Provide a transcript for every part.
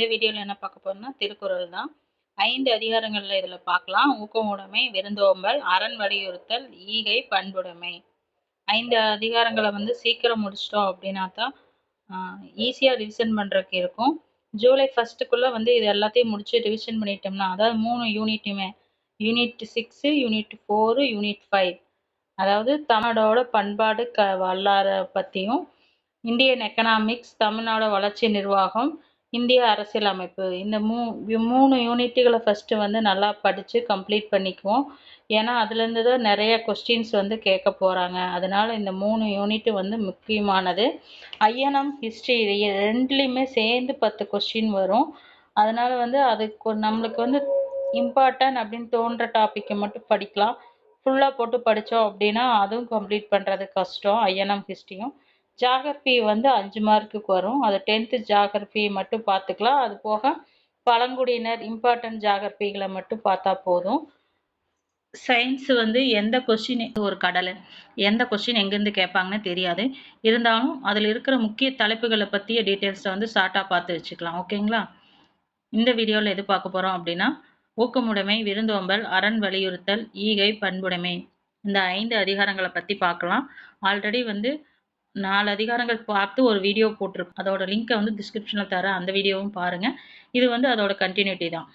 இந்த வீடியோவில் என்ன பார்க்க போகிறோம்னா திருக்குறள் தான். ஐந்து அதிகாரங்களில் இதில் பார்க்கலாம். ஊக்கமுடைமை விருந்தோம்பல் அரண் வலியுறுத்தல் ஈகை பண்புடைமை. ஐந்து அதிகாரங்களை வந்து சீக்கிரம் முடிச்சிட்டோம் அப்படின்னா தான் ஈஸியாக ரிவிஷன் பண்ணுறதுக்கு இருக்கும். ஜூலை ஃபஸ்ட்டுக்குள்ளே வந்து இது எல்லாத்தையும் முடிச்சு ரிவிஷன் பண்ணிட்டோம்னா அதாவது மூணு யூனிட்டுமே unit six unit four unit five அதாவது தமிழோட பண்பாடு க வரலாறை பற்றியும் இந்தியன் எக்கனாமிக்ஸ் தமிழ்நாடு வளர்ச்சி நிர்வாகம் இந்திய அரசியலமைப்பு இந்த மூ மூணு யூனிட்டுகளை ஃபஸ்ட்டு வந்து நல்லா படித்து கம்ப்ளீட் பண்ணிக்குவோம். ஏன்னா அதுலேருந்து தான் நிறைய கொஸ்டின்ஸ் வந்து கேட்க போகிறாங்க அதனால் இந்த மூணு யூனிட்டு வந்து முக்கியமானது. ஐஎன்எம் ஹிஸ்ட்ரி ரெண்டுலேயுமே சேர்ந்து பத்து கொஸ்டின் வரும். அதனால் வந்து அதுக்கு நம்மளுக்கு வந்து இம்பார்ட்டன்ட் அப்படின்னு தோன்ற டாப்பிக்கை மட்டும் படிக்கலாம். ஃபுல்லாக போட்டு படித்தோம் அப்படின்னா அதுவும் கம்ப்ளீட் பண்ணுறது கஷ்டம். ஐஎன்எம் ஹிஸ்ட்ரியும் ஜாகிரஃபி வந்து அஞ்சு மார்க்குக்கு வரும். அது டென்த்து ஜாகிரஃபி மட்டும் பார்த்துக்கலாம். அது போக பழங்குடியினர் இம்பார்ட்டன்ட் ஜாகிரஃபிகளை மட்டும் பார்த்தா போதும். சயின்ஸ் வந்து எந்த கொஷின் ஒரு கடலை எந்த கொஷின் எங்கேருந்து கேட்பாங்கன்னு தெரியாது. இருந்தாலும் அதில் இருக்கிற முக்கிய தலைப்புகளை பற்றிய டீட்டெயில்ஸை வந்து ஷார்ட்டாக பார்த்து வச்சுக்கலாம். ஓகேங்களா இந்த வீடியோவில் எது பார்க்க போகிறோம் அப்படின்னா ஊக்கமுடைமை விருந்தோம்பல் அரண் வலியுறுத்தல் ஈகை பண்புடைமை. இந்த ஐந்து அதிகாரங்களை பற்றி பார்க்கலாம். ஆல்ரெடி வந்து நாலு அதிகாரங்கள் பார்த்து ஒரு வீடியோ போட்டிருக்கு அதோட லிங்க்கை வந்து டிஸ்கிரிப்ஷனில் தரேன் அந்த வீடியோவும் பாருங்கள் இது வந்து அதோட கண்டினியூட்டி தான்.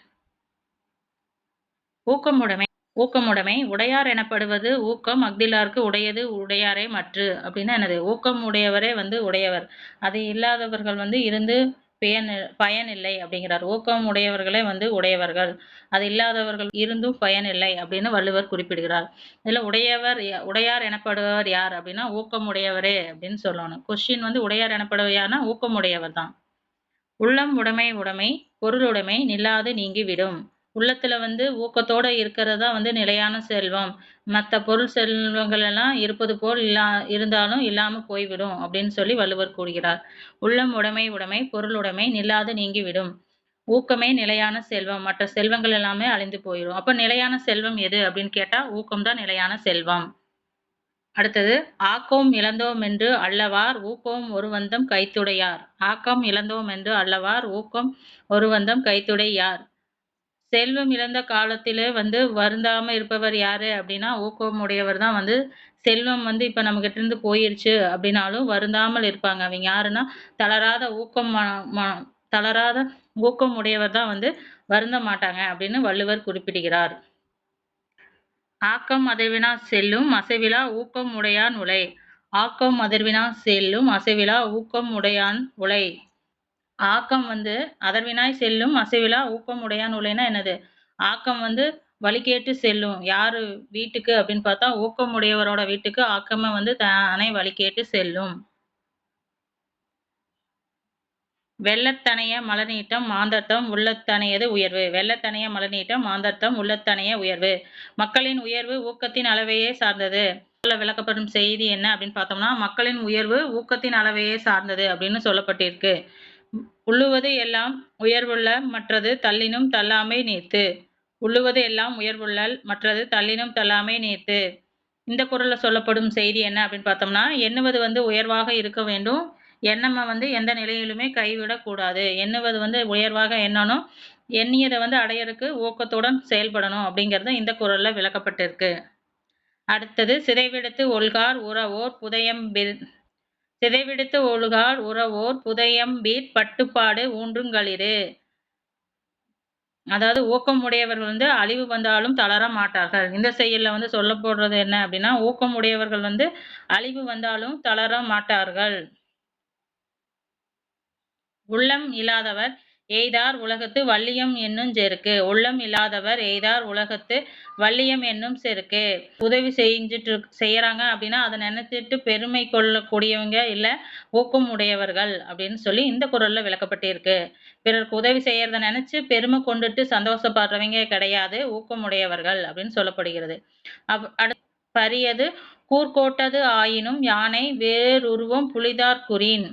ஊக்கமுடைமை ஊக்கமுடைமை உடையார் எனப்படுவது ஊக்கம் அக்திலாருக்கு உடையது உடையாரே மற்று. அப்படின்னா என்னது? ஊக்கம் உடையவரே வந்து உடையவர். அது இல்லாதவர்கள் வந்து இருந்து பயன் பயனில்லை அப்படிங்கிறார். ஊக்கம் உடையவர்களே வந்து உடையவர்கள். அது இல்லாதவர்கள் இருந்தும் பயனில்லை அப்படின்னு வள்ளுவர் குறிப்பிடுகிறார். இதில் உடையவர் உடையார் எனப்படுபவர் யார் அப்படின்னா ஊக்கம் உடையவரே அப்படின்னு சொல்லணும். கொஸ்டின் வந்து உடையார் எனப்படுவர் யார்னா ஊக்கம் உடையவர் தான். உள்ளம் உடைமை உடைமை பொருள் உடைமை நில்லாது நீங்கி விடும். உள்ளத்துல வந்து ஊக்கத்தோட இருக்கிறது தான் வந்து நிலையான செல்வம். மற்ற பொருள் செல்வங்கள் எல்லாம் இருப்பது போல் இல்லா இருந்தாலும் இல்லாமல் போய்விடும் அப்படின்னு சொல்லி வள்ளுவர் கூறுகிறார். உள்ளம் உடைமை உடைமை பொருள் உடைமை நில்லாது நீங்கிவிடும். ஊக்கமே நிலையான செல்வம். மற்ற செல்வங்கள் எல்லாமே அழிந்து போயிடும் அப்ப நிலையான செல்வம் எது அப்படின்னு கேட்டா ஊக்கம் தான் நிலையான செல்வம். அடுத்தது ஆக்கம் இழந்தோம் என்று அல்லவார் ஊக்கம் ஒருவந்தம் கைத்துடையார். ஆக்கம் இழந்தோம் என்று அல்லவார் ஊக்கம் ஒருவந்தம் கைத்துடையார். செல்வம் இழந்த காலத்திலே வந்து வருந்தாம இருப்பவர் யாரு அப்படின்னா ஊக்கம் உடையவர் தான் வந்து செல்வம் வந்து இப்ப நம்ம கிட்ட இருந்து போயிருச்சு அப்படின்னாலும் வருந்தாமல் இருப்பாங்க. அவங்க யாருன்னா தளராத ஊக்கம் தளராத ஊக்கம் உடையவர் தான் வந்து வருந்த மாட்டாங்க அப்படின்னு வள்ளுவர் குறிப்பிடுகிறார். ஆக்கம் அதிர்வினா செல்லும் அசைவிலா ஊக்கம் உடையான் உலை. ஆக்கம் அதிர்வினா செல்லும் அசைவிலா ஊக்கம் உடையான் உலை. ஆக்கம் வந்து அதர்வினாய் செல்லும் அசைவிலா ஊக்கமுடையான் உலைனா என்னது? ஆக்கம் வந்து வழிகேட்டு செல்லும். யாரு வீட்டுக்கு அப்படின்னு பார்த்தா ஊக்கம் உடையவரோட வீட்டுக்கு ஆக்கமே வந்து தானே வழிகேட்டு செல்லும். வெள்ளத்தனைய மலநீட்டம் மாந்தர்த்தம் உள்ளத்தனையது உயர்வு. வெள்ளத்தனைய மலநீட்டம் மாந்தர்த்தம் உள்ளத்தனைய உயர்வு. மக்களின் உயர்வு ஊக்கத்தின் அளவையே சார்ந்தது. விளக்கப்படும் செய்தி என்ன அப்படின்னு பார்த்தோம்னா மக்களின் உயர்வு ஊக்கத்தின் அளவையே சார்ந்தது அப்படின்னு சொல்லப்பட்டிருக்கு. உள்ளுவது எல்லாம் உயர்வுள்ள மற்றது தள்ளினும் தள்ளாமை நீத்து. உள்ளுவது எல்லாம் உயர்வுள்ளல் மற்றது தள்ளினும் தள்ளாமை நீத்து. இந்த குரலில் சொல்லப்படும் செய்தி என்ன அப்படின்னு பார்த்தோம்னா எண்ணுவது வந்து உயர்வாக இருக்க வேண்டும். எண்ணமை வந்து எந்த நிலையிலுமே கைவிடக்கூடாது எண்ணுவது வந்து உயர்வாக எண்ணணும். எண்ணியதை வந்து அடையறதுக்கு ஊக்கத்துடன் செயல்படணும் அப்படிங்கிறது இந்த குரலில் விளக்கப்பட்டிருக்கு. அடுத்தது சிதைவிடுத்து ஒல்கார் உறவோர் புதயம் சிதைவிடுத்து ஒழுகால் உறவோர் புதையம்பீர் பட்டுப்பாடு ஊன்றுங்களிரு அதாவது ஊக்கம் உடையவர்கள் வந்து அழிவு வந்தாலும் தளர மாட்டார்கள். இந்த செயலில் வந்து சொல்ல போடுறது என்ன அப்படின்னா ஊக்கம் உடையவர்கள் வந்து அழிவு வந்தாலும் தளர மாட்டார்கள். உள்ளம் இல்லாதவர் எய்தார் உலகத்து வள்ளியம் என்னும் செருக்கு. உள்ளம் இல்லாதவர் எய்தார் உலகத்து வள்ளியம் என்னும் செருக்கு. உதவி செஞ்சுட்டு செய்யறாங்க அப்படின்னா அதை நினைச்சிட்டு பெருமை கொள்ளக்கூடியவங்க இல்ல ஊக்கம் உடையவர்கள் அப்படின்னு சொல்லி இந்த குரல்ல விளக்கப்பட்டிருக்கு. பிறருக்கு உதவி செய்யறத நினைச்சு பெருமை கொண்டுட்டு சந்தோஷப்படுறவங்க கிடையாது ஊக்கமுடையவர்கள் அப்படின்னு சொல்லப்படுகிறது. அவ் அடுத்து பரியது கூர்கோட்டது ஆயினும் யானை வேறுருவம் புலிதார் குறின்.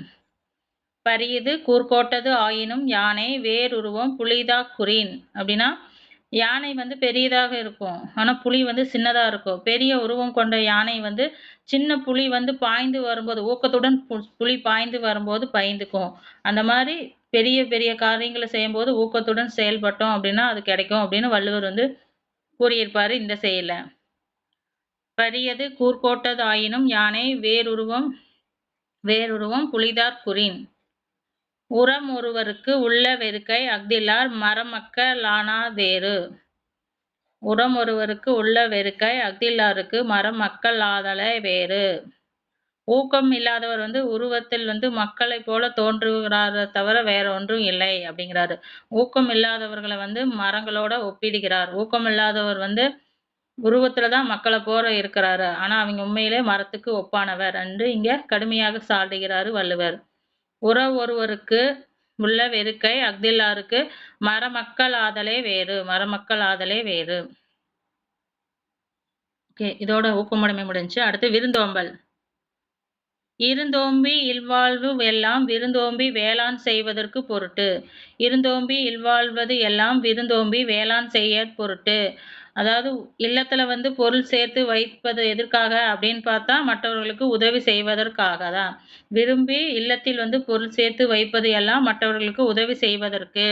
பரியது கூர்கோட்டது ஆயினும் யானை வேறுருவம் புலிதா குறின் அப்படின்னா யானை வந்து பெரியதாக இருக்கும். ஆனால் புலி வந்து சின்னதாக இருக்கும். பெரிய உருவம் கொண்ட யானை வந்து சின்ன புலி வந்து பாய்ந்து வரும்போது ஊக்கத்துடன் புலி பாய்ந்து வரும்போது பயந்துக்கும். அந்த மாதிரி பெரிய பெரிய காரியங்களை செய்யும்போது ஊக்கத்துடன் செயல்பட்டோம் அப்படின்னா அது கிடைக்கும் அப்படின்னு வள்ளுவர் வந்து கூறியிருப்பார் இந்த செயலை பரியது கூர்கோட்டது ஆயினும் யானை வேறுருவம் வேறுருவம் புலிதார் குறின் உரம் ஒருவருக்கு உள்ள வெறுக்கை அஃதில்லார் மரமக்க லானாதேறு. உரம் ஒருவருக்கு உள்ள வெறுக்கை அஃதில்லாருக்கு மரம் மக்கள் வேறு. ஊக்கம் இல்லாதவர் வந்து உருவத்தில் வந்து மக்களை போல தோன்றுகிறார தவிர வேற ஒன்றும் இல்லை அப்படிங்கிறாரு. ஊக்கம் இல்லாதவர்களை வந்து மரங்களோட ஒப்பிடுகிறார். ஊக்கம் இல்லாதவர் வந்து உருவத்துல தான் மக்களை போற இருக்கிறாரு. ஆனா அவங்க உண்மையிலே மரத்துக்கு ஒப்பானவர். என்று இங்க கடுமையாக சாடுகிறாரு வள்ளுவர். உற ஒருவருக்கு உள்ள வெறுக்கை அஃதில்லாருக்கு மரமக்கள் ஆதலே வேறு மரமக்கள் ஆதலே வேறு. ஓகே இதோட ஊக்கமுடைமை முடிஞ்சு அடுத்து விருந்தோம்பல். இருந்தோம்பி இல்வாழ்வு எல்லாம் விருந்தோம்பி வேளாண் செய்வதற்கு பொருட்டு. இருந்தோம்பி இல்வாழ்வது எல்லாம் விருந்தோம்பி வேளாண் செய்ய பொருட்டு. அதாவது இல்லத்துல வந்து பொருள் சேர்த்து வைப்பது எதற்காக அப்படின்னு பார்த்தா மற்றவர்களுக்கு உதவி செய்வதற்காக தான் விரும்பி இல்லத்தில் வந்து பொருள் சேர்த்து வைப்பது எல்லாம் மற்றவர்களுக்கு உதவி செய்வதற்கு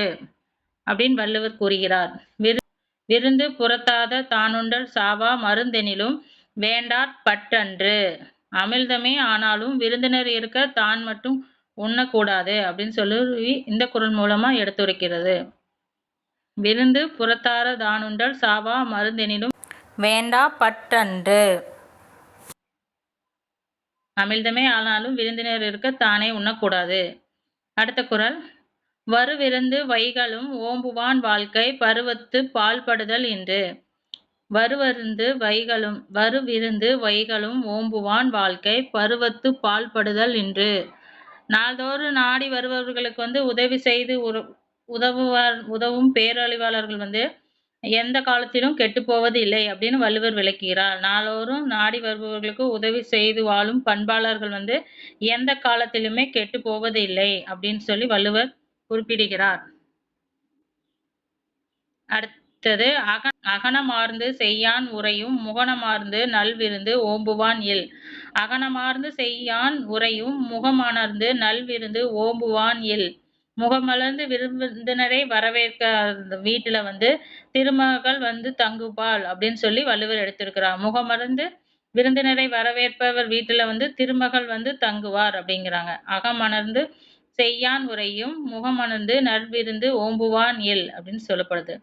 அப்படின்னு வள்ளுவர் கூறுகிறார். விரு விருந்து புறத்தாத தானுண்டல் சாவா மருந்தெனிலும் வேண்டாற் பட்டன்று. அமிழ்தமே ஆனாலும் விருந்தினர் இருக்க தான் மட்டும் உண்ணக்கூடாது அப்படின்னு சொல்லி இந்த குரல் மூலமா எடுத்துரைக்கிறது. விருந்து புறத்தார தானுண்டல் சாவா மருந்தெனிலும் வேண்டா பற்றன்று அமிழ்தமே ஆனாலும் விருந்தினர் இருக்க தானே உண்ணக்கூடாது. அடுத்த குரல். வருவிருந்து வைகளும் ஓம்புவான் வாழ்க்கை பருவத்து பால்படுதல் என்று வருவருந்து வைகளும் வருவிருந்து வைகளும் ஓம்புவான் வாழ்க்கை பருவத்து பால்படுதல் என்று நாள்தோறும் நாடி வருபவர்களுக்கு வந்து உதவி செய்து உதவுவார் உதவும் பேரழிவாளர்கள் வந்து எந்த காலத்திலும் கெட்டு போவது இல்லை அப்படின்னு வள்ளுவர் விளக்குகிறார். நாளோறும் நாடி வருபவர்களுக்கு உதவி செய்து வாழும் பண்பாளர்கள் வந்து எந்த காலத்திலுமே கெட்டு போவது இல்லை அப்படின்னு சொல்லி வள்ளுவர் குறிப்பிடுகிறார். அடுத்தது அக அகனமார்ந்து செய்யான் உரையும் முகனமார்ந்து நல்விருந்து ஓம்புவான் இல். அகனமார்ந்து செய்யான் உரையும் முகமணர்ந்து நல்விருந்து ஓம்புவான் இல். முகமலர்ந்து விருந்தினரை வரவேற்க வீட்டுல வந்து திருமகள் வந்து தங்குபாள் அப்படின்னு சொல்லி வள்ளுவர் எடுத்திருக்கிறார். முகமலர்ந்து விருந்தினரை வரவேற்பவர் வீட்டுல வந்து திருமகள் வந்து தங்குவார் அப்படிங்கிறாங்க. அகமணர்ந்து செய்யான் உரையும் முகமணர்ந்து நற்விருந்து ஓம்புவான் இல் அப்படின்னு சொல்லப்படுது.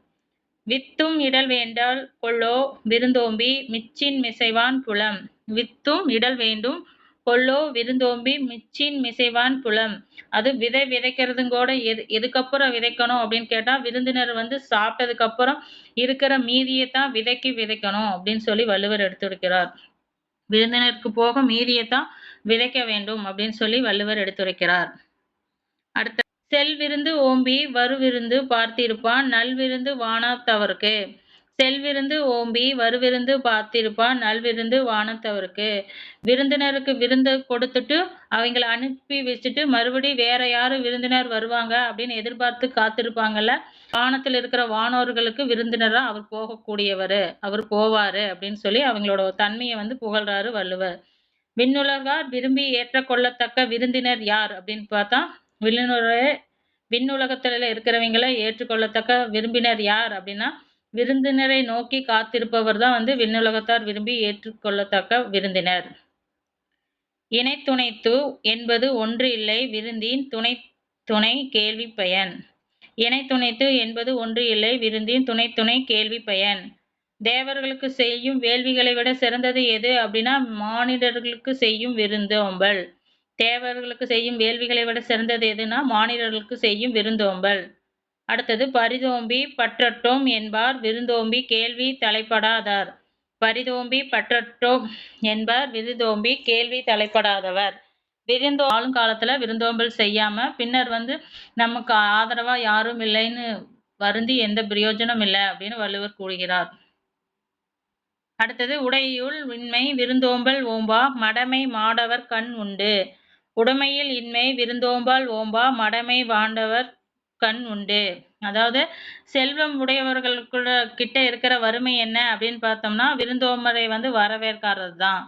வித்தும் இடல் வேண்டால் கொள்ளோ விருந்தோம்பி மிச்சின் மிசைவான் புலம். வித்தும் இடல் வேண்டும் கொள்ளோ விருந்தோம்பி மிச்சின் மிசைவான் புலம். அது விதை விதைக்கிறதுங்கூட எது எதுக்கப்புறம் விதைக்கணும் அப்படின்னு கேட்டா விருந்தினர் வந்து சாப்பிட்டதுக்கு அப்புறம் இருக்கிற மீதியை தான் விதைக்கு விதைக்கணும் அப்படின்னு சொல்லி வள்ளுவர் எடுத்துரைக்கிறார். விருந்தினருக்கு போக மீதியை தான் விதைக்க வேண்டும் அப்படின்னு சொல்லி வள்ளுவர் எடுத்துரைக்கிறார். அடுத்த செல்விருந்து ஓம்பி வருவிருந்து பார்த்திருப்பான் நல்விருந்து வானாத்தவருக்கு. செல்விருந்து ஓம்பி வருவிருந்து பார்த்திருப்பான் நல்விருந்து வானத்தவருக்கு. விருந்தினருக்கு விருந்து கொடுத்துட்டு அவங்கள அனுப்பி வச்சுட்டு மறுபடி வேற யாரும் விருந்தினர் வருவாங்க அப்படின்னு எதிர்பார்த்து காத்திருப்பாங்கல்ல? வானத்தில் இருக்கிற வானோர்களுக்கு விருந்தினரா அவர் போகக்கூடியவர் அவர் போவாரு அப்படின்னு சொல்லி அவங்களோட தன்மையை வந்து புகழ்றாரு வள்ளுவர். விண்ணுலகார் விரும்பி ஏற்றக்கொள்ளத்தக்க விருந்தினர் யார் அப்படின்னு பார்த்தா விண்ணுலக விண்ணுலகத்துல இருக்கிறவங்களை ஏற்றுக்கொள்ளத்தக்க விரும்பினர் யார் அப்படின்னா விருந்தினரை நோக்கி காத்திருப்பவர் தான் வந்து விண்ணுலகத்தார் விரும்பி ஏற்றுக்கொள்ளத்தக்க விருந்தினர். இணைத்துணைத்து என்பது ஒன்று இல்லை. விருந்தின் துணை துணை கேள்வி பயன். இணைத்துணைத்து என்பது ஒன்று இல்லை. விருந்தின் துணை துணை கேள்வி பயன். தேவர்களுக்கு செய்யும் வேள்விகளை விட சிறந்தது எது அப்படின்னா மானிடர்களுக்கு செய்யும் விருந்தோம்பல். தேவர்களுக்கு செய்யும் வேள்விகளை விட சிறந்தது எதுனா மானிடர்களுக்கு செய்யும் விருந்தோம்பல். அடுத்தது பரிதோம்பி பற்றட்டோம் என்பார் விருந்தோம்பி கேள்வி தலைப்படாதார். பரிதோம்பி பற்றட்டோம் என்பார் விருந்தோம்பி கேள்வி தலைப்படாதவர். விருந்தோ ஆளுங்காலத்துல விருந்தோம்பல் செய்யாம பின்னர் வந்து நமக்கு ஆதரவா யாரும் இல்லைன்னு வருந்தி எந்த பிரயோஜனம் இல்லை அப்படின்னு வள்ளுவர் கூறுகிறார். அடுத்தது உடையுள் உண்மை விருந்தோம்பல் ஓம்பா மடமை மாடவர் கண் உண்டு. உடைமையில் இன்மை விருந்தோம்பால் ஓம்பா மடமை வாண்டவர் கண் உண்டு. அதாவது செல்வம் உடையவர்களுக்குள்ள கிட்ட இருக்கிற வறுமை என்ன அப்படின்னு பார்த்தோம்னா விருந்தோம்பரை வந்து வரவேற்காதது தான்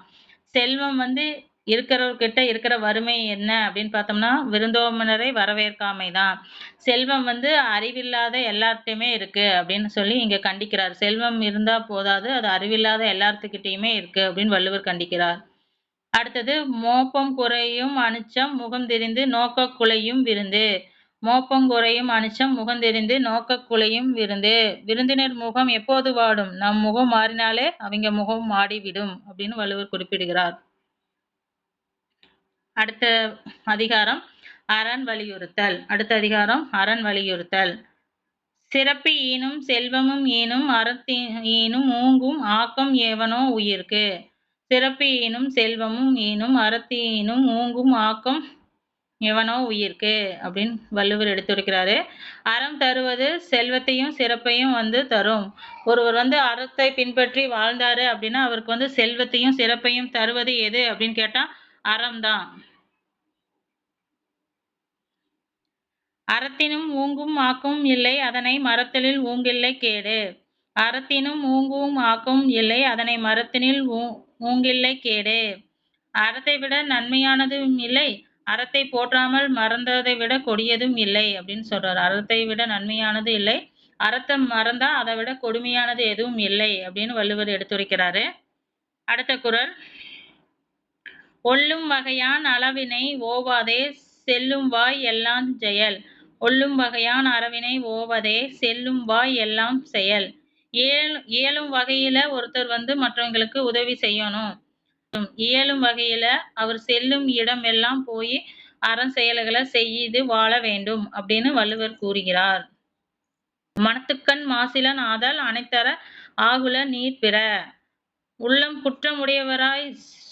செல்வம் வந்து இருக்கிறவர்கிட்ட இருக்கிற வறுமை என்ன அப்படின்னு பார்த்தோம்னா விருந்தோம்பலரை வரவேற்காமை தான் செல்வம் வந்து அறிவில்லாத எல்லார்ட்டையுமே இருக்கு அப்படின்னு சொல்லி இங்க கண்டிக்கிறார். செல்வம் இருந்தா போதாது அது அறிவில்லாத எல்லாத்துக்கிட்டையுமே இருக்கு அப்படின்னு வள்ளுவர் கண்டிக்கிறார். அடுத்தது மோப்பம் குறையும் அனுச்சம் முகம் தெரிந்து நோக்க குலையும் விருந்து. மோப்பம் குறையும் அனிச்சம் முகம் நோக்கக் குலையும் விருந்து. விருந்தினர் முகம் எப்போது வாடும்? நம் முகம் மாறினாலே அவங்க முகம் மாடிவிடும் அப்படின்னு வள்ளுவர் குறிப்பிடுகிறார். அடுத்த அதிகாரம் அரண் வலியுறுத்தல். அடுத்த அதிகாரம் அரண் வலியுறுத்தல். சிறப்பு ஈனும் செல்வமும் ஈனும் அறத்தி ஈனும் ஊங்கும் ஆக்கம் ஏவனோ உயிர்க்கு. சிறப்பு ஈனும் செல்வமும் ஈனும் அறத்தீனும் ஊங்கும் ஆக்கம் எவனோ உயிர்க்கு அப்படின்னு வள்ளுவர் எடுத்துரைக்கிறாரு அறம் தருவது செல்வத்தையும் சிறப்பையும் வந்து தரும். ஒருவர் வந்து அறத்தை பின்பற்றி வாழ்ந்தாரு அப்படின்னா அவருக்கு வந்து செல்வத்தையும் சிறப்பையும் தருவது எது அப்படின்னு கேட்டா அறம் தான் அறத்தினும் ஊங்கும் ஆக்கும் இல்லை அதனை மரத்தலில் ஊங்கில்லை கேடு. அறத்தினும் ஊங்கும் ஆக்கும் இல்லை அதனை மரத்தினில் ஊ ஊங்கில்லை கேடு. அறத்தை விட நன்மையானதும் இல்லை அறத்தை போற்றாமல் மறந்ததை விட கொடியதும் இல்லை அப்படின்னு சொல்றாரு. அறத்தை விட நன்மையானது இல்லை. அறத்தை மறந்தா அதை விட கொடுமையானது எதுவும் இல்லை அப்படின்னு வள்ளுவர் எடுத்துரைக்கிறாரு. அடுத்த குரல். ஒல்லும் வகையான் அளவினை ஓவாதே செல்லும் வாய் எல்லாம் செயல். ஒல்லும் வகையான் அறவினை ஓவதே செல்லும் வாய் எல்லாம் செயல். ஏழு இயலும் வகையில ஒருத்தர் வந்து மற்றவங்களுக்கு உதவி செய்யணும். இயலும் வகையில அவர் செல்லும் இடம் எல்லாம் போய் அறம் செயல்களை செய்து வாழ வேண்டும் அப்படின்னு வள்ளுவர் கூறுகிறார். மனத்துக்கண் மாசிலன் ஆதல் அனைத்தர ஆகுல நீர் பிற. உள்ளம் குற்றமுடையவராய்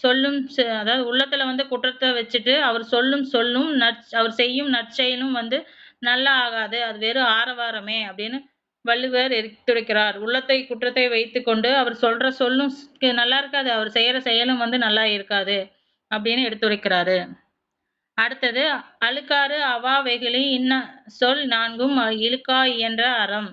சொல்லும் அதாவது உள்ளத்துல வந்து குற்றத்தை வச்சுட்டு அவர் சொல்லும் சொல்லும் நற் அவர் செய்யும் நற்செயலும் வந்து நல்லா ஆகாது. அது வெறும் ஆரவாரமே அப்படின்னு வள்ளுவர் எடுத்துரைக்கிறார் உள்ளத்தை குற்றத்தை வைத்துக்கொண்டு அவர் சொல்ற சொல்லும் நல்லா இருக்காது. அவர் செய்யற செயலும் வந்து நல்லா இருக்காது அப்படின்னு எடுத்துரைக்கிறாரு. அடுத்தது அழுக்காறு அவா வெகுளி இன்ன சொல் நான்கும் இழுக்காய் என்ற அறம்.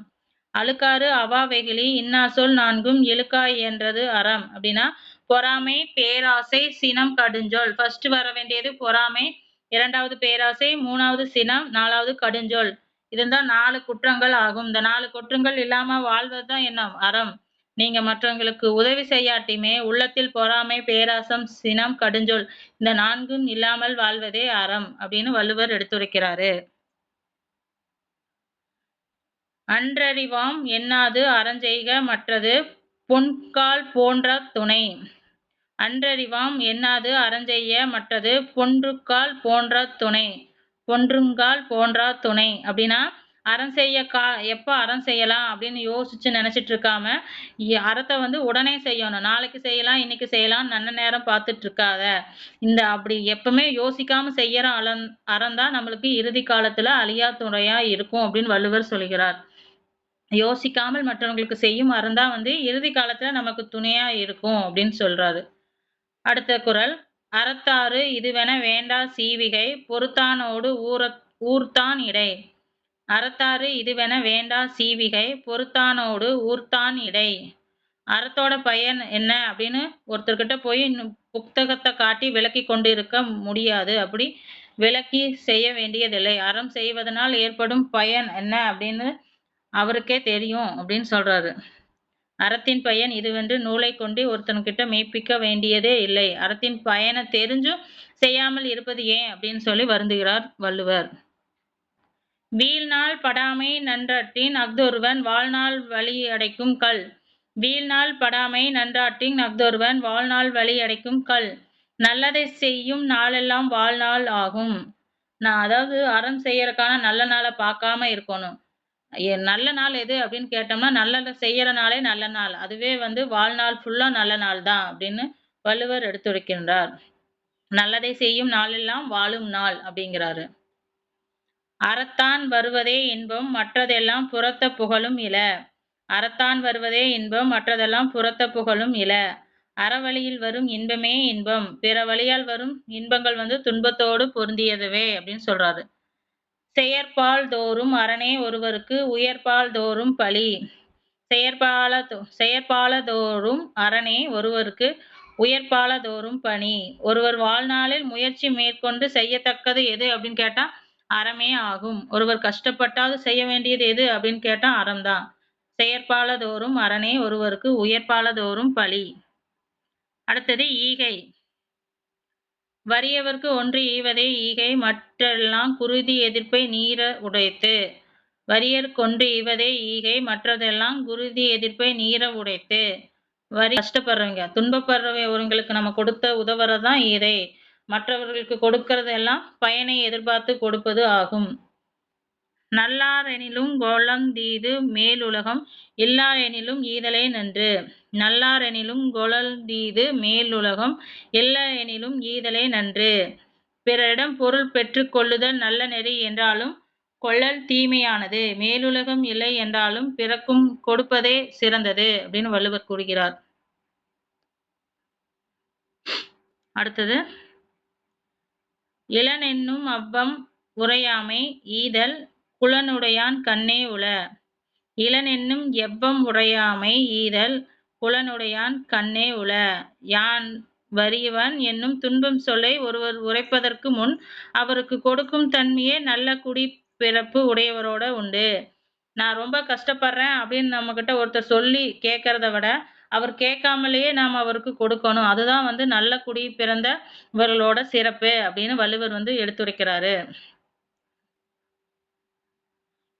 அழுக்காறு அவா வெகுளி இன்னா சொல் நான்கும் இழுக்காய் என்றது அறம். அப்படின்னா பொறாமை பேராசை சினம் கடுஞ்சொல். ஃபர்ஸ்ட் வர வேண்டியது பொறாமை இரண்டாவது பேராசை மூணாவது சினம் நாலாவது கடுஞ்சொல். இதுதான் நாலு குற்றங்கள் ஆகும். இந்த நாலு குற்றங்கள் இல்லாம வாழ்வது தான் என்ன அறம்? நீங்க மற்றவங்களுக்கு உதவி செய்யாட்டியுமே உள்ளத்தில் பொறாமை பேராசம் சினம் கடுஞ்சொல் இந்த நான்கும் இல்லாமல் வாழ்வதே அறம் அப்படின்னு வள்ளுவர் எடுத்துரைக்கிறாரு. அன்றறிவாம் என்னாது அறஞ்செய்க மற்றது பொன்கால் போன்ற துணை. அன்றறிவாம் என்னாது அறஞ்செய்ய மற்றது பொன்றுக்கால் போன்ற துணை. ஒன்றுங்கால் போன்றா துணை. அப்படின்னா அறம் செய்ய கா எப்போ அறம் செய்யலாம் அப்படின்னு யோசிச்சு நினைச்சிட்டு இருக்காம அறத்தை வந்து உடனே செய்யணும். நாளைக்கு செய்யலாம் இன்னைக்கு செய்யலாம் நல்ல நேரம் பார்த்துட்டு இருக்காத. இந்த அப்படி எப்பவுமே யோசிக்காம செய்யற அறம் அறம் தான் நம்மளுக்கு இறுதி காலத்துல அழியா துணையா இருக்கும் அப்படின்னு வள்ளுவர் சொல்கிறார். யோசிக்காமல் மற்றவங்களுக்கு செய்யும் அறந்தான் வந்து இறுதி காலத்துல நமக்கு துணையா இருக்கும் அப்படின்னு சொல்றாரு. அடுத்த குரல் அறத்தாறு இதுவென வேண்டா சீவிகை பொறுத்தானோடு ஊர ஊர்த்தான் இடை. அறத்தாறு இதுவென வேண்டா சீவிகை பொறுத்தானோடு ஊர்த்தான் இடை. அறத்தோட பயன் என்ன அப்படின்னு ஒருத்தர்கிட்ட போய் புத்தகத்தை காட்டி விளக்கி கொண்டு இருக்க முடியாது. அப்படி விளக்கி செய்ய வேண்டியதில்லை. அறம் செய்வதனால் ஏற்படும் பயன் என்ன அப்படின்னு அவருக்கே தெரியும் அப்படின்னு சொல்றாரு. அறத்தின் பயன் இதுவென்று நூலை கொண்டு ஒருத்தன்கிட்ட மெய்ப்பிக்க வேண்டியதே இல்லை. அறத்தின் பயனை தெரிஞ்சும் செய்யாமல் இருப்பது ஏன் அப்படின்னு சொல்லி வருந்துகிறார் வள்ளுவர். வீழ்நாள் படாமை நன்றாட்டின் அஃதொருவன் வாழ்நாள் வழி அடைக்கும் கல். வீழ்நாள் படாமை நன்றாட்டின் அஃதொருவன் வாழ்நாள் வழி அடைக்கும் கல். நல்லதை செய்யும் நாளெல்லாம் வாழ்நாள் ஆகும். நான் அதாவது அறம் செய்யறதுக்கான நல்ல நாளை பார்க்காம இருக்கணும். நல்ல நாள் எது அப்படின்னு கேட்டோம்னா நல்ல செய்யற நாளே நல்ல நாள். அதுவே வந்து வாழ்நாள் ஃபுல்லா நல்ல நாள் தான் அப்படின்னு வள்ளுவர் எடுத்துரைக்கின்றார். நல்லதை செய்யும் நாளெல்லாம் வாழும் நாள் அப்படிங்கிறாரு. அறத்தான் வருவதே இன்பம் மற்றதெல்லாம் புறத்த புகழும் இல. அறத்தான் வருவதே இன்பம் மற்றதெல்லாம் புறத்த புகழும் இல. அறவழியில் வரும் இன்பமே இன்பம் பிற வழியால் வரும் இன்பங்கள் வந்து துன்பத்தோடு பொருந்தியதுவே அப்படின்னு சொல்றாரு. செயற்பால் தோறும் அரணே ஒருவருக்கு உயர்பால் தோறும் பழி செயற்பால செயற்பால தோறும் அரணே ஒருவருக்கு உயர்பாலதோறும் பணி. ஒருவர் வாழ்நாளில் முயற்சி மேற்கொண்டு செய்யத்தக்கது எது அப்படின்னு கேட்டா அறமே ஆகும். ஒருவர் கஷ்டப்பட்டாவது செய்ய வேண்டியது எது அப்படின்னு கேட்டா அறம்தான். செயற்பாலதோறும் அரணே ஒருவருக்கு உயர்பாலதோறும் பழி அடுத்தது ஈகை. வறியவர்க்கு ஒன்று ஈவதே ஈகை மற்றெல்லாம் குருதி எதிர்ப்பை நீர உடைத்து. வறியர்க்கொன்று ஈவதே ஈகை மற்றதெல்லாம் குருதி எதிர்ப்பை நீர உடைத்து. வரி கஷ்டப்படுறவங்க துன்பப்படுறவங்களுக்கு நம்ம கொடுத்த உதவுறதுதான் இதை மற்றவர்களுக்கு கொடுக்கறதெல்லாம் பயனை எதிர்பார்த்து கொடுப்பது ஆகும். நல்லாரெனிலும் கொளந்தீது மேலுலகம் இல்லாரெனிலும் ஈதலே நன்று. நல்லாரெனிலும் கொளந்தீது மேலுலகம் இல்லெனிலும் ஈதலே நன்று. பிறரிடம் பொருள் பெற்று கொள்ளுதல் நல்ல நெறி என்றாலும் கொள்ளல் தீமையானது. மேலுலகம் இல்லை என்றாலும் பிறக்கும் கொடுப்பதே சிறந்தது அப்படின்னு வள்ளுவர் கூறுகிறார். அடுத்தது இளனென்னும் அவ்வம் உரையாமை ஈதல் புலனுடையான் கண்ணே உள. இளனென்னும் எவ்வம் உடையாமை ஈதல் புலனுடையான் கண்ணே உள. யான் வறியவன் என்னும் துன்பம் சொல்லை ஒருவர் உரைப்பதற்கு முன் அவருக்கு கொடுக்கும் தன்மையே நல்ல குடி பிறப்பு உடையவரோட உண்டு. நான் ரொம்ப கஷ்டப்படுறேன் அப்படின்னு நம்மக்கிட்ட ஒருத்தர் சொல்லி கேட்கறத விட அவர் கேட்காமலேயே நாம் அவருக்கு கொடுக்கணும். அதுதான் வந்து நல்ல குடி பிறந்த இவர்களோட சிறப்பு அப்படின்னு வள்ளுவர் வந்து எடுத்துரைக்கிறாரு.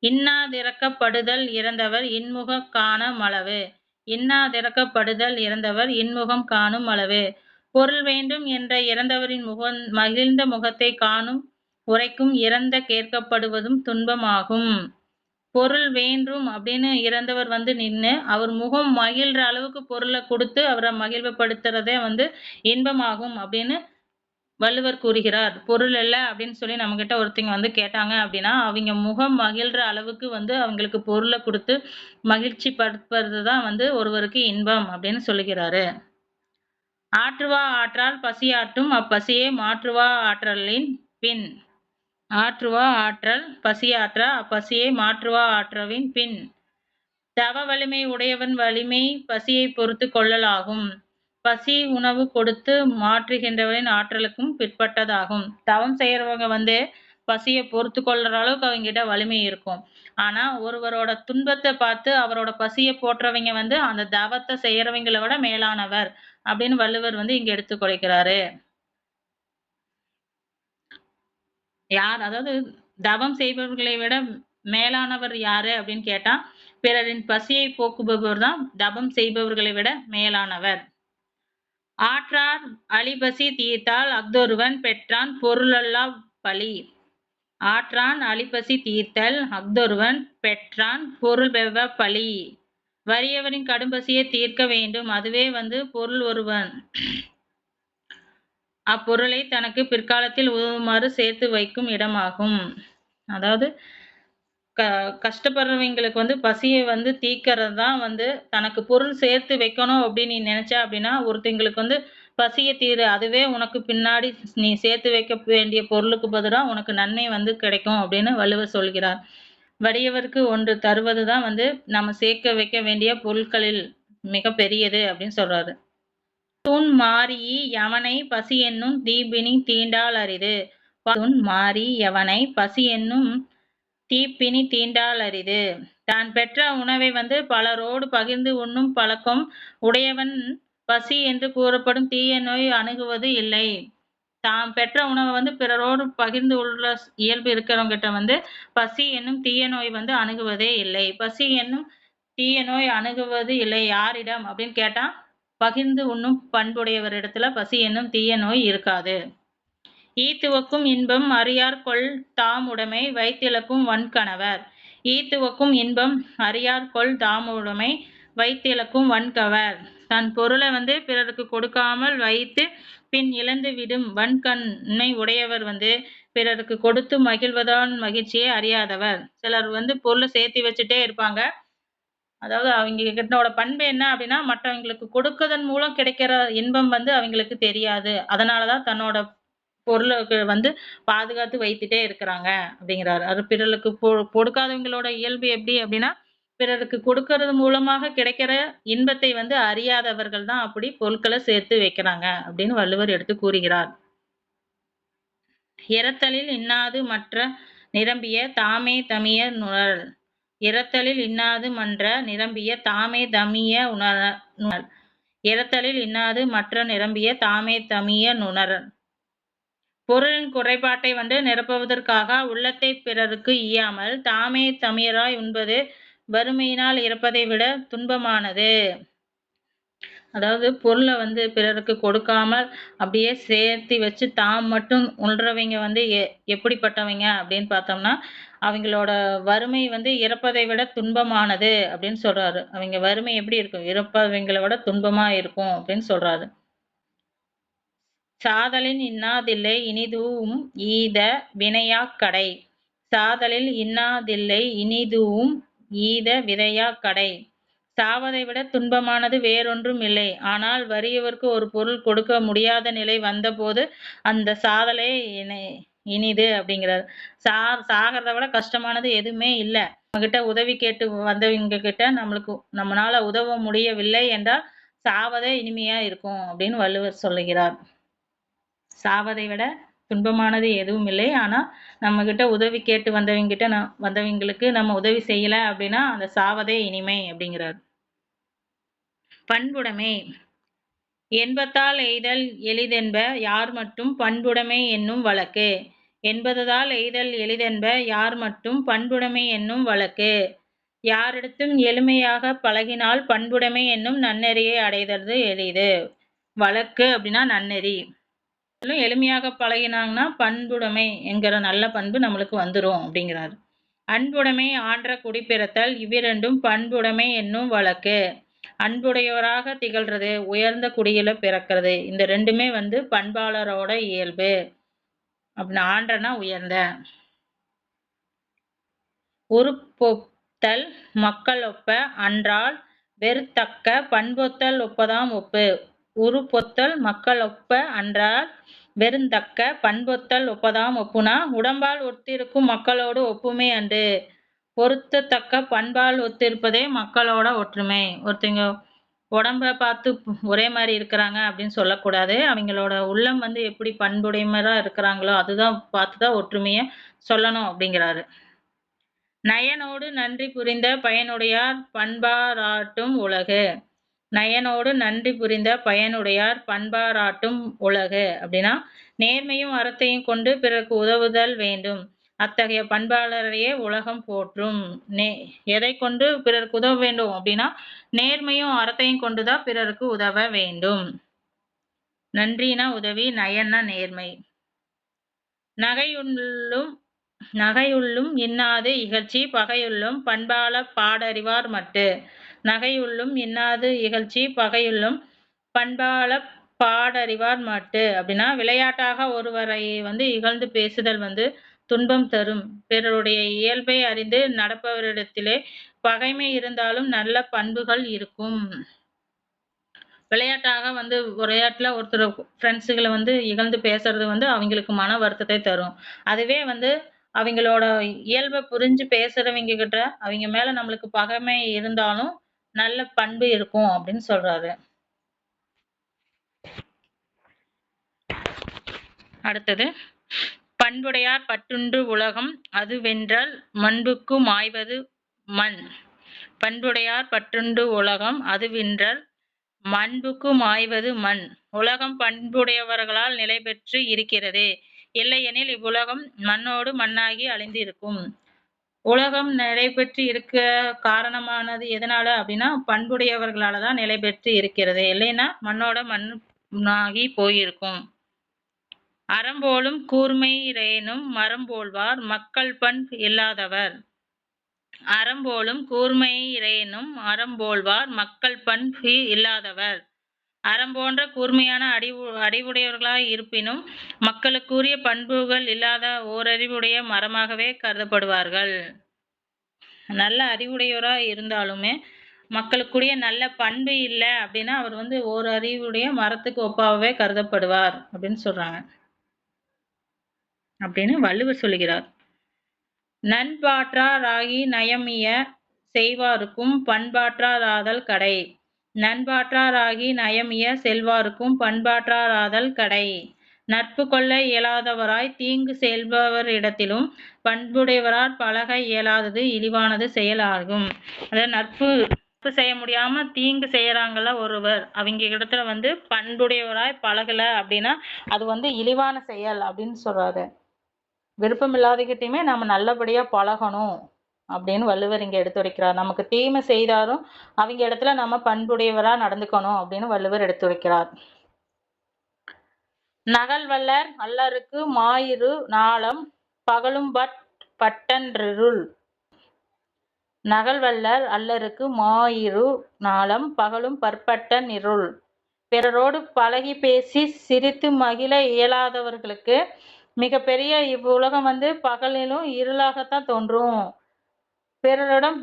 இன்னாதிறக்கப்படுதல் இறந்தவர் இன்முக காணும் அளவு இன்னாதிறக்கப்படுதல் இறந்தவர் இன்முகம் காணும் அளவு பொருள் வேண்டும் என்ற இறந்தவரின் முக மகிழ்ந்த முகத்தை காணும் உரைக்கும் இறந்த கேட்கப்படுவதும் துன்பமாகும். பொருள் வேண்டும் அப்படின்னு இறந்தவர் வந்து நின்று அவர் முகம் மகிழ்ற அளவுக்கு பொருளை கொடுத்து அவரை மகிழ்வுபடுத்துறதே வந்து இன்பமாகும் அப்படின்னு வள்ளுவர் கூறுகிறார் பொருள் இல்லை அப்படின்னு சொல்லி நம்மக்கிட்ட ஒருத்தங்க வந்து கேட்டாங்க அப்படின்னா அவங்க முகம் மகிழ்ற அளவுக்கு வந்து அவங்களுக்கு பொருளை கொடுத்து மகிழ்ச்சி படுத்துறது தான் வந்து ஒருவருக்கு இன்பம் அப்படின்னு சொல்லுகிறாரு. ஆற்றுவா ஆற்றால் பசியாற்றும் அப்பசியே மாற்றுவா ஆற்றலின் பின். ஆற்றுவா ஆற்றல் பசியாற்றா அப்பசியை மாற்றுவா ஆற்றவின் பின். தவ வலிமை உடையவன் வலிமை பசியை பொறுத்து கொள்ளலாகும். பசி உணவு கொடுத்து மாற்றுகின்றவரின் ஆற்றலுக்கும் பிற்பட்டதாகும். தவம் செய்யறவங்க வந்து பசியை பொறுத்து கொள்கிற அளவுக்கு அவங்ககிட்ட வலிமை இருக்கும். ஆனா ஒருவரோட துன்பத்தை பார்த்து அவரோட பசியை போற்றவங்க வந்து அந்த தவத்தை செய்யறவங்களை விட மேலானவர் அப்படின்னு வள்ளுவர் வந்து இங்க எடுத்து கொடுக்கிறாரு யார்? அதாவது தவம் செய்பவர்களை விட மேலானவர் யாரு அப்படின்னு கேட்டா பிறரின் பசியை போக்குபவர் தான் தபம் செய்பவர்களை விட மேலானவர். ஆற்றார் அலிபசி தீர்த்தால் அக்தொருவன் பெற்றான் பொருளல்லா பலி ஆற்றான் அலிபசி தீர்த்தல் அக்தொருவன் பெற்றான் பொருள் வெவ்வ பழி. வறியவரின் கடும்பசியை தீர்க்க வேண்டும். அதுவே வந்து பொருள் ஒருவன். அப்பொருளை தனக்கு பிற்காலத்தில் உதவுமாறு சேர்த்து வைக்கும் இடமாகும். அதாவது க கஷ்டப்படுறவங்களுக்கு வந்து பசியை வந்து தீக்கிறது தான் வந்து தனக்கு பொருள் சேர்த்து வைக்கணும் அப்படின்னு நீ நினச்ச அப்படின்னா ஒருத்தங்களுக்கு வந்து பசியை தீரு. அதுவே உனக்கு பின்னாடி நீ சேர்த்து வைக்க வேண்டிய பொருளுக்கு பதிலாக உனக்கு நன்மை வந்து கிடைக்கும் அப்படின்னு வள்ளுவர் சொல்கிறார். வடியவருக்கு ஒன்று தருவது தான் வந்து நம்ம சேர்க்க வைக்க வேண்டிய பொருட்களில் மிக பெரியது அப்படின்னு சொல்றாரு. துன் மாறி யவனை பசி என்னும் தீபினி தீண்டால் அரிது. துன் மாறி யவனை பசி என்னும் தீப்பினி தீண்டால் அரிது தான் பெற்ற உணவை வந்து பலரோடு பகிர்ந்து உண்ணும் பழக்கம் உடையவன் பசி என்று கூறப்படும் தீய நோய் அணுகுவது இல்லை. தாம் பெற்ற உணவை வந்து பிறரோடு பகிர்ந்து உள்ள இயல்பு இருக்கிறவங்கிட்ட வந்து பசி என்னும் தீய நோய் வந்து அணுகுவதே இல்லை. பசி என்னும் தீய நோய் அணுகுவது இல்லை. யாரிடம்? அப்படின்னு கேட்டா பகிர்ந்து உண்ணும் பண்புடையவரிடத்துல பசி என்னும் தீய நோய் இருக்காது. ஈத்துவக்கும் இன்பம் அறியார் கொள் தாமுடைமை வைத்திலக்கும் வன்கணவர். ஈத்துவக்கும் இன்பம் அறியார் கொள் தாமுடைமை வைத்திலக்கும் வன்கவர். தன் பொருளை வந்து பிறருக்கு கொடுக்காமல் வைத்து பின் இழந்து விடும் வன்கண்ணை உடையவர் வந்து பிறருக்கு கொடுத்து மகிழ்வதான் மகிழ்ச்சியை அறியாதவர். சிலர் வந்து பொருளை சேர்த்து வச்சுட்டே இருப்பாங்க. அதாவது அவங்க கிட்டோட பண்பு என்ன அப்படின்னா மற்றவங்களுக்கு கொடுக்கதன் மூலம் கிடைக்கிற இன்பம் வந்து அவங்களுக்கு தெரியாது. அதனாலதான் தன்னோட பொருளுக்கு வந்து பாதுகாத்து வைத்துட்டே இருக்கிறாங்க அப்படிங்கிறாரு. அது பிறருக்கு கொடுக்காதவங்களோட இயல்பு எப்படி அப்படின்னா பிறருக்கு கொடுக்கறது மூலமாக கிடைக்கிற இன்பத்தை வந்து அறியாதவர்கள் தான் அப்படி பொருட்களை சேர்த்து வைக்கிறாங்க அப்படின்னு வள்ளுவர் எடுத்து கூறுகிறார். இரத்தலில் இன்னாது மற்ற நிரம்பிய தாமே தமிய நுணர். இரத்தலில் இன்னாது மன்ற நிரம்பிய தாமே தமிய உணர நுணர். இரத்தலில் இன்னாது மற்ற நிரம்பிய தாமே தமிய நுணர். பொருளின் குறைபாட்டை வந்து நிரப்புவதற்காக உள்ளத்தை பிறருக்கு ஈயாமல் தாமே தமியராய் உண்பது வறுமையினால் இறப்பதை விட துன்பமானது. அதாவது பொருளை வந்து பிறருக்கு கொடுக்காமல் அப்படியே சேர்த்து வச்சு தாம் மட்டும் உண்றவங்க வந்து எ எப்படிப்பட்டவங்க அப்படின்னு பார்த்தோம்னா அவங்களோட வறுமை வந்து இறப்பதை விட துன்பமானது அப்படின்னு சொல்றாரு. அவங்க வறுமை எப்படி இருக்கும்? இறப்பவங்களை விட துன்பமா இருக்கும் அப்படின்னு சொல்றாரு. சாதலின் இன்னாதில்லை இனிதுவும் ஈத வினையாக் கடை. சாதலில் இன்னாதில்லை இனிதுவும் ஈத விதையாக் கடை. சாவதை விட துன்பமானது வேறொன்றும் இல்லை. ஆனால் வறியவர்க்கு ஒரு பொருள் கொடுக்க முடியாத நிலை வந்தபோது அந்த சாதலே இனி இனிது அப்படிங்கிறார். சா சாகிறத விட கஷ்டமானது எதுவுமே இல்லை. நம்மகிட்ட உதவி கேட்டு வந்தவங்க கிட்ட நம்மளுக்கு நம்மளால உதவ முடியவில்லை என்றால் சாவதே இனிமையா இருக்கும் அப்படின்னு வள்ளுவர் சொல்லுகிறார். சாவதை விட துன்பமானது எதுவும் இல்லை. ஆனால் நம்மக்கிட்ட உதவி கேட்டு வந்தவங்கிட்ட நான் வந்தவங்களுக்கு நம்ம உதவி செய்யலை அப்படின்னா அந்த சாவதே இனிமை அப்படிங்கிறார். பண்புடைமை. என்பதால் எய்தல் எளிதென்ப யார் மட்டும் பண்புடைமை என்னும் வழக்கு. என்பதால் எய்தல் எளிதென்ப யார் மட்டும் பண்புடைமை என்னும் வழக்கு. யாரிடத்தும் எளிமையாக பழகினால் பண்புடைமை என்னும் நன்னெறியை அடைதல் எளிது. வழக்கு அப்படின்னா நன்னெறி. எளிமையாக பழகினாங்கன்னா பண்புடைமை என்கிற நல்ல பண்பு நம்மளுக்கு வந்துடும் அப்படிங்கிறார். அன்புடைமை ஆன்ற குடிப்பிறத்தல் இவ்விரண்டும் பண்புடைமை என்னும் வழக்கு. அன்புடையவராக திகழ்றது உயர்ந்த குடியில பிறக்கிறது இந்த ரெண்டுமே வந்து பண்பாளரோட இயல்பு. அப்படின்னு ஆண்டனா உயர்ந்த. உருப்பொத்தல் மக்கள் ஒப்ப அன்றால் வெறுத்தக்க பண்பொத்தல் ஒப்பதாம் ஒப்பு. உருப்பொத்தல் மக்கள் ஒப்ப அன்றார் வெறுந்தக்க பண்பொத்தல் ஒப்பதாம் ஒப்புனா உடம்பால் ஒத்திருக்கும் மக்களோடு ஒப்புமை அன்று. பொருத்தத்தக்க பண்பால் ஒத்திருப்பதே மக்களோட ஒற்றுமை. ஒருத்தங்க உடம்ப பார்த்து ஒரே மாதிரி இருக்கிறாங்க அப்படின்னு சொல்லக்கூடாது. அவங்களோட உள்ளம் வந்து எப்படி பண்புடையமராக இருக்கிறாங்களோ அதுதான் பார்த்து தான் ஒற்றுமையை சொல்லணும் அப்படிங்கிறாரு. நயனோடு நன்றி புரிந்த பயனுடையார் பண்பாராட்டும் உலகு. நயனோடு நன்றி புரிந்த பயனுடையார் பண்பாராட்டும் உலகு. அப்படின்னா நேர்மையும் அறத்தையும் கொண்டு பிறருக்கு உதவுதல் வேண்டும். அத்தகைய பண்பாளரையே உலகம் போற்றும். நே எதை கொண்டு பிறருக்கு உதவ வேண்டும்? அப்படின்னா நேர்மையும் அறத்தையும் கொண்டுதான் பிறருக்கு உதவ வேண்டும். நன்றினா உதவி நயன்னா நேர்மை. நகையுள்ளும் நகையுள்ளும் இன்னாது இகழ்ச்சி பகையுள்ளும் பண்பாள பாடறிவார் மட்டு. நகையுள்ளும் இன்னாது இகழ்ச்சி பகையுள்ளும் பண்பால பாடறிவார் மட்டு. அப்படின்னா விளையாட்டாக ஒருவரை வந்து இகழ்ந்து பேசுதல் வந்து துன்பம் தரும். பிறருடைய இயல்பை அறிந்து நடப்பவரிடத்திலே பகைமை இருந்தாலும் நல்ல பண்புகள் இருக்கும். விளையாட்டாக வந்து விளையாட்டில் ஒருத்தர் ஃப்ரெண்ட்ஸுகளை வந்து இகழ்ந்து பேசுறது வந்து அவங்களுக்கு மன வருத்தத்தை தரும். அதுவே வந்து அவங்களோட இயல்பை புரிஞ்சு பேசுறவங்க கிட்ட அவங்க மேல நம்மளுக்கு பகைமை இருந்தாலும் நல்ல பண்பு இருக்கும் அப்படின்னு சொல்றாரு. அடுத்தது பண்புடையார் பட்டுண்டு உலகம் அது வென்றால் மண்புக்கு மாய்வது மண். பண்புடையார் பட்டுண்டு உலகம் அது வென்றால் மண்புக்கு மாய்வது மண். உலகம் பண்புடையவர்களால் நிலை பெற்று இருக்கிறது. இல்லையெனில் இவ்வுலகம் மண்ணோடு மண்ணாகி அழிந்திருக்கும். உலகம் நிலைபெற்று இருக்க காரணமானது எதனால அப்படின்னா பண்புடையவர்களால தான் நிலை பெற்று இருக்கிறது. இல்லைன்னா மண்ணோட மண்ணாகி போயிருக்கும். அறம்போலும் கூர்மையிரேனும் மரம்போல்வார் மக்கள் பண்பு இல்லாதவர். அறம்போலும் கூர்மையிரேனும் மரம்போல்வார் மக்கள் பண்பு இல்லாதவர். அறம் போன்ற கூர்மையான அடிவு அறிவுடையவர்களாய் இருப்பினும் மக்களுக்குரிய பண்புகள் இல்லாத ஓரறிவுடைய மரமாகவே கருதப்படுவார்கள். நல்ல அறிவுடையவராக இருந்தாலுமே மக்களுக்குரிய நல்ல பண்பு இல்லை அப்படின்னா அவர் வந்து ஓர் அறிவுடைய மரத்துக்கு ஒப்பாகவே கருதப்படுவார் அப்படின்னு சொல்றாங்க. அப்படின்னு வள்ளுவர் சொல்லுகிறார். நண்பாற்றாராகி நயமிய செய்வாருக்கும் பண்பாற்றாராதல் கடை. நண்பாற்றாராகி நயமிய செல்வார்க்கும் பண்பாற்றாராதல் கடை. நட்பு கொள்ள இயலாதவராய் தீங்கு செல்பவரிடத்திலும் பண்புடையவராற் பழக இயலாதது இழிவானது செயலாகும். அதாவது நட்பு நட்பு செய்ய முடியாம தீங்கு செய்யறாங்கல்ல ஒருவர். அவங்க இடத்துல வந்து பண்புடையவராய் பழகல அப்படின்னா அது வந்து இழிவான செயல் அப்படின்னு சொல்றாரு. விருப்பம் இல்லாதகிட்டையுமே நம்ம நல்லபடியா பழகணும். அப்படின்னு வள்ளுவர் இங்க எடுத்துரைக்கிறார் நமக்கு தீமை செய்தாலும் அவங்க இடத்துல நம்ம பண்புடையவரா நடந்துக்கணும் அப்படின்னு வள்ளுவர் எடுத்துரைக்கிறார் நகல்வல்லர் அல்லருக்கு மாயிரு நாளம் பகலும் பட் பட்டன்றிருள். நகல்வல்லர் அல்லருக்கு மாயிரு நாளம் பகலும் பற்பட்டன் இருள் பிறரோடு பழகி பேசி சிரித்து மகிழ இயலாதவர்களுக்கு மிகப்பெரிய இவ்வுலகம் வந்து பகலிலும் இருளாகத்தான் தோன்றும். பிறரிடம்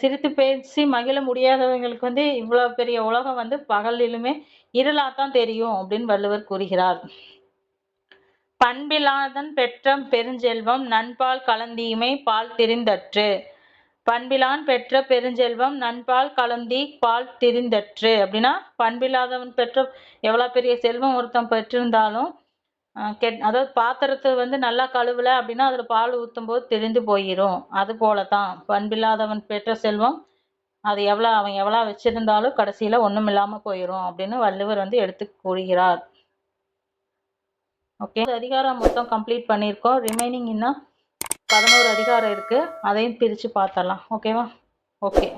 சிரித்து பேசி மகிழ முடியாதவங்களுக்கு வந்து இவ்வளவு பெரிய உலகம் வந்து பகலிலுமே இருளாத்தான் தெரியும் அப்படின்னு வள்ளுவர் கூறுகிறார். பண்பிலாதன் பெற்ற பெருஞ்செல்வம் நண்பால் கலந்தீமை பால் திரிந்தற்று. பண்பிலான் பெற்ற பெருஞ்செல்வம் நண்பால் கலந்தி பால் திரிந்தற்று. அப்படின்னா பண்பில்லாதவன் பெற்ற எவ்வளவு பெரிய செல்வம் ஒருத்தன் பெற்றிருந்தாலும் கெட் அதாவது பாத்திரத்தை வந்து நல்லா கழுவல அப்படின்னா அதில் பால் ஊற்றும் போது தெரிந்து போயிடும் அது போல தான் பண்பில்லாதவன் பெற்ற செல்வம் அது எவ்வளோ அவன் எவ்வளோ வச்சிருந்தாலும் கடைசியில் ஒன்றும் இல்லாமல் போயிடும் அப்படின்னு வள்ளுவர் வந்து எடுத்து கூறுகிறார். ஓகே அதிகாரம் மொத்தம் கம்ப்ளீட் பண்ணியிருக்கோம். ரிமைனிங் இன்னும் பதினோரு அதிகாரம் இருக்குது அதையும் பிரித்து பார்த்தரலாம் ஓகேவா? ஓகே.